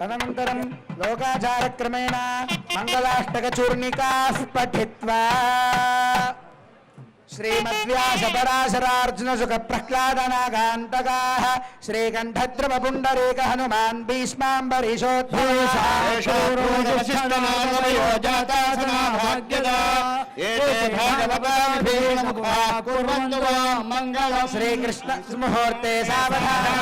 तदनतर लोकाचार क्रमेण तदनन्तरं लोकाचारक्रमेण मङ्गलाष्टकचूर्णिका सुख श्रीमद्व्यासपराशरार्जुनसुखप्रह्लादनागान्तकाः श्रीकण्ठद्रवपुण्डरीक हनुमान् भीष्माम्बरीशोद्भूषाभाग्यदा श्रीकृष्णमुहूर्ते सावधाना।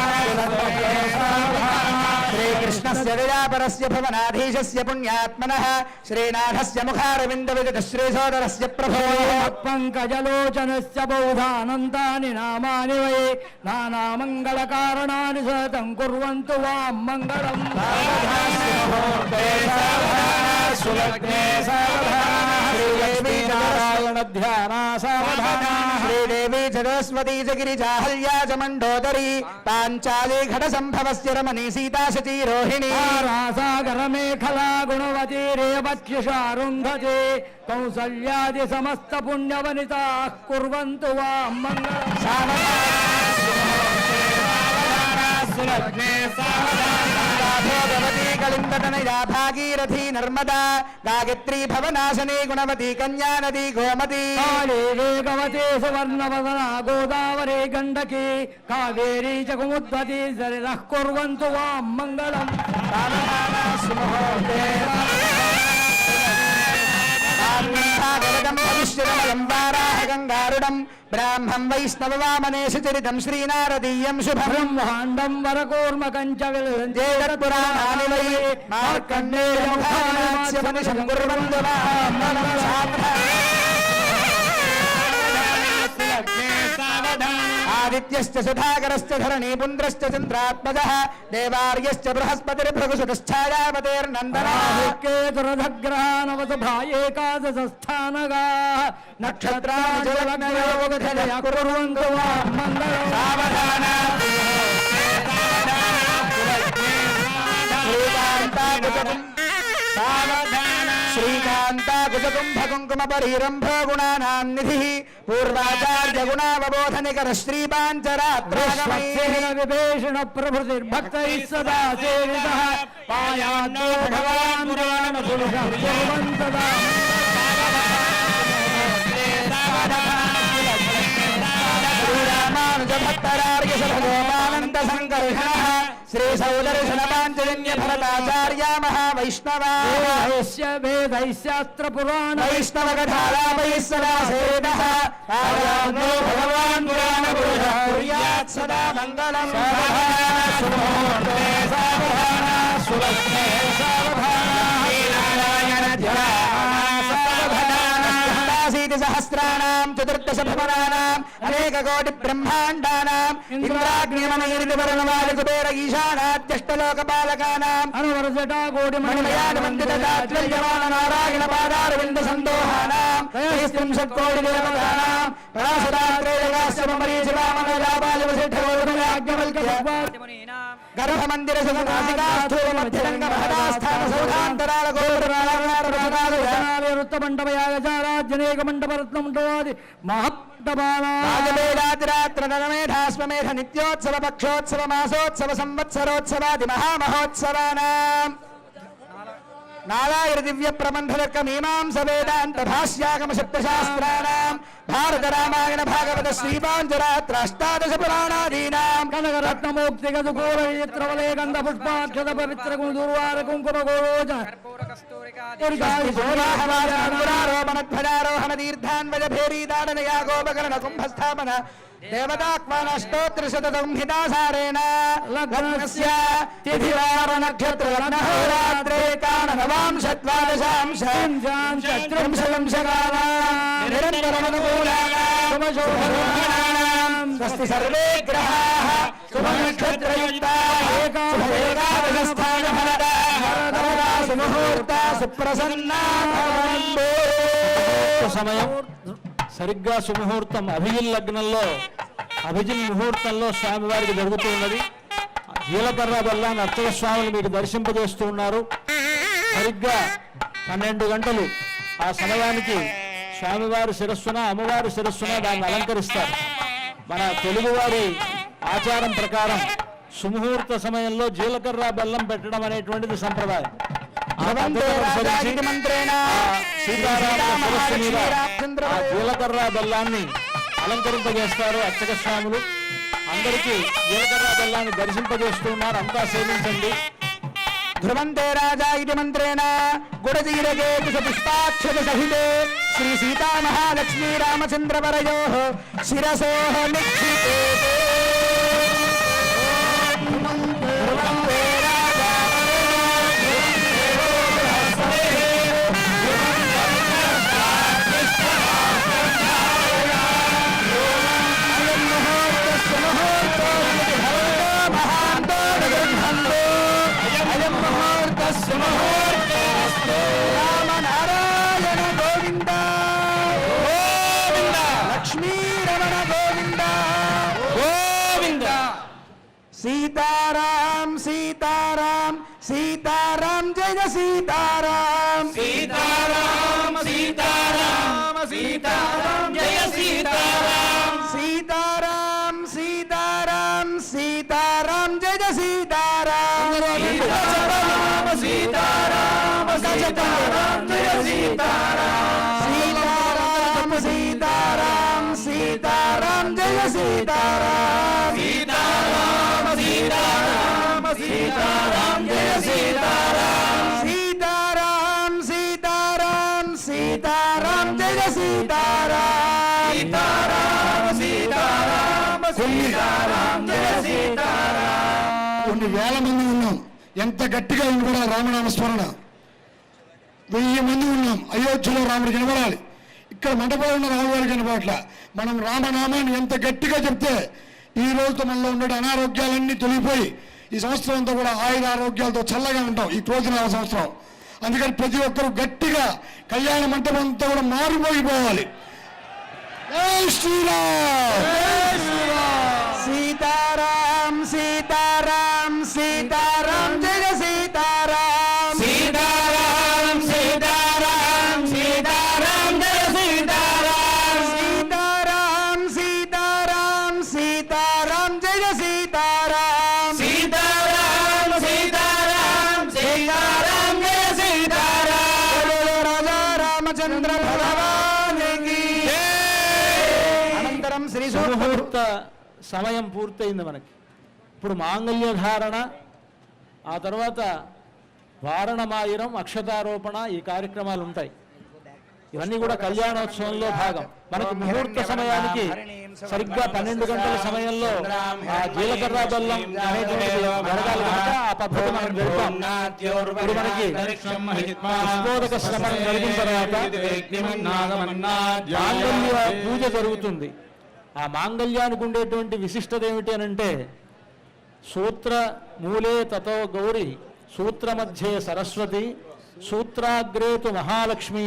శ్రీకృష్ణ ముహూర్తే శ్రీకృష్ణస్య విరాపరస్య భవనాధీశస్య పుణ్యాత్మనः శ్రీనాథస్య ముఖారవింద విగత శ్రీసోదరస్య ప్రభో పంకజలోచనస్య బౌధానంతాని నామాని వై నానామంగళకారణాని సతం కుర్వంతు వాం మంగళం నారాయణ ధ్యాన శ్రీదేవి जगस्वती जगिरिजाहल्या च घट पाञ्चाली घटसम्भवस्य सीता सीताशची रोहिणी रासागरमेखला गुणवती रेवक्षिषारुन्धते कौसल्यादि समस्तपुण्यवनिताः कुर्वन्तु वां मङ्गलम् सावधाना सुलग्ने మంగళం భోగవతి కళిందతనయా భాగీరథీ నర్మదా గాయత్రీ భవనాశనే గుణవతి కన్యా నదీ గోమతి కాళీ వేగవతే సువర్ణవదన గోదావరి గండకి కావేరీ చ కుముద్వతి సరిదః కుర్వంతు వాం మంగళం గంగారుడం బ్రాహ్మం వైష్ణవ వామనేషు చరితం శ్రీనారదీయం శుభం బ్రహ్మాండం వరకూర్మకం చ జయపురాణాని వై మార్కండేయ आदित्यश्च सुधाकरश्च धरणी पुन्द्रश्च चन्द्रात्मजः देवार्यश्च बृहस्पतिर्भृगुशुतश्छायापतेर्नन्दनाग्रहानवसभायेकादशस्थानगाः नक्षत्राणि కేతురధగ్రహానవసభాయేకాదశస్థానగా నక్షత్రాజలగ్నయోగధయ కుర్వంతు వాం మంగళం సావధాన శ్రీకాంతాకుచకుం శ్రీకాంతాకుచకుంభ కుంకుమ శ్రీ సౌదర్శన పాంచజన్య భరతాచార్య మహావైష్ణవా వేదైశ్య వేదైः శాస్త్రపురాణ వైష్ణవ కథాలాపై సదా సేవితః ఆయాన్నో భగవాన్ పురాణ పురుష కుర్యాత్ సదా మంగళం సహస్రాణం చతుర్దశ భవనానాం అనేక सहस्राणाम् चतुर्दशभुवनानाम् अनेककोटिब्रह्माण्डानाम् इन्द्राग्निमनैर्निवर्णवादिकुबेर ईशानात्यष्टलोकपालकानाम् अनुवर्षटाकोटिमणिमयानुमन्दितदात्पर्यमाननारायणपादारविन्दसन्दोहानाम् त्रयस्त्रिंशत्कोटिदेवतानाम् पराशर గర్భమందిర సుఖనాసికా స్థూల మధ్యరంగ మహదాస్థాన సౌధాంతరాల నిత్యోత్సవ పక్షోత్సవ మాసోత్సవ సంవత్సరోత్సవాది మహామహోత్సవానాం. नारायणदिव्यप्रबन्धलकमीमांसवेदान्तभाष्यागमशब्दशास्त्राणाम् भारतरामायणभागवतश्रीपाञ्चरात्राष्टादशपुराणादीनाम् कनकरत्नमोक्तिगतकोरविचित्रवले गन्धपुष्पाख्यतपवित्रकुन्दुर्वारकुङ्कुमगोरोज ोपणध्वजारोहणतीर्थान्वजभेरीदाडनया गोपकरणकुम्भस्थापन देवतात्मनस्तोत्रशतदम्भितासारेण लग्नस्य तिथिवारनक्षत्रलग्नहोरात्रे काणनवांश द्वादशांशांशत्रिंशदंशकालाम् स्वस्ति सर्वे ग्रहाः शुभनक्षत्रयुक्ताः शुभदेवादस्थानफलदाः सुमुहूर्ता सुप्रसन्ना समयम् సరిగ్గా సుముహూర్తం అభిజిల్ లగ్నంలో అభిజిల్ ముహూర్తంలో స్వామివారికి జరుగుతూ ఉన్నది. జీలకర్ర వల్ల నర్తక స్వాములు మీకు దర్శింపజేస్తూ ఉన్నారు. సరిగ్గా పన్నెండు గంటలు ఆ సమయానికి స్వామివారి శిరస్సున అమ్మవారి శిరస్సున దాన్ని అలంకరిస్తారు. మన తెలుగువారి ఆచారం ప్రకారం సుముహూర్త సమయంలో జీలకర్ర బెల్లం పెట్టడం అనేటువంటిది సంప్రదాయం. జీలకర్ర బెల్లాన్ని అలంకరింపజేస్తారు అర్చక స్వాములు అందరికీ జీలకర్ర బెల్లాన్ని దర్శింపజేస్తున్నారు అంతా సేవించండి. ధ్రువంతే రాజా ఇది మంత్రేణ. గుడజీరగే పుష్పాక్షత సహితే శ్రీ సీతా మహాలక్ష్మీ రామచంద్రవరయో శిరసో నిక్షిపే రామనారాయణ గోవింద. గోవింద. లక్ష్మీరమణ గోవింద. గోవింద. సీతారాం సీతారాం సీతారాం జయ సీతారాం. సీతారాం సీతారాం సీతారాం జయ సీతారాం. సీతారాం సీతారాం సీతారాం జయ సీతారాం. సీతారాం జయ సీతారాం సీతారాం సీతారాం సీతారాం జయ సీతారాం సీతారాం సీతారాం సీతారాం జయ సీతారాం సీతారాం సీతారాం సీతారాం జయ సీతారాం సీతారాం సీతారాం సీతారాం జయ సీతారాం కొన్ని వేల మంది ఉన్నాం. ఎంత గట్టిగా ఉంది కూడా రామనామ స్మరణ? వెయ్యి మంది ఉన్నాం. అయోధ్యలో రాముడు కనబడాలి. ఇక్కడ మండపంలో ఉన్న రాముడు గారు కనబడట్ల. మనం రామనామాన్ని ఎంత గట్టిగా చెప్తే ఈ రోజుతో మనలో ఉండే అనారోగ్యాలన్నీ తొలగిపోయి ఈ సంవత్సరం అంతా కూడా ఆయుర ఆరోగ్యాలతో చల్లగా ఉంటాం. ఈ క్రోధనామ సంవత్సరం. అందుకని ప్రతి ఒక్కరూ గట్టిగా కళ్యాణ మంటపం అంతా కూడా మారిపోయిపోవాలి. జై శ్రీరామ్! సీతారాం సీతారాం! రామచంద్ర అనంతరం శ్రీ సమయం పూర్తయింది మనకి. ఇప్పుడు మాంగళ్య ధారణ ఆ తర్వాత వారణమాయిరం అక్షతారోపణ ఈ కార్యక్రమాలు ఉంటాయి. ఇవన్నీ కూడా కళ్యాణోత్సవంలో భాగం. మనకి ముహూర్త సమయానికి సరిగ్గా పన్నెండు గంటల సమయంలో జీలకర్ర బెల్లం అనేటువంటిది జరగాలి కనుక ఆ పద్ధతి మనం జరుపుతాం ఇప్పుడు మనకి పుష్పోదక శ్రమం జరిగిన తర్వాత మాంగళ్య పూజ జరుగుతుంది. ఆ మాంగళ్యానికి ఉండేటువంటి విశిష్టత ఏమిటి అని అంటే సూత్ర మూలే తతో గౌరి సూత్ర మధ్యే సరస్వతి సూత్రాగ్రే తు మహాలక్ష్మి.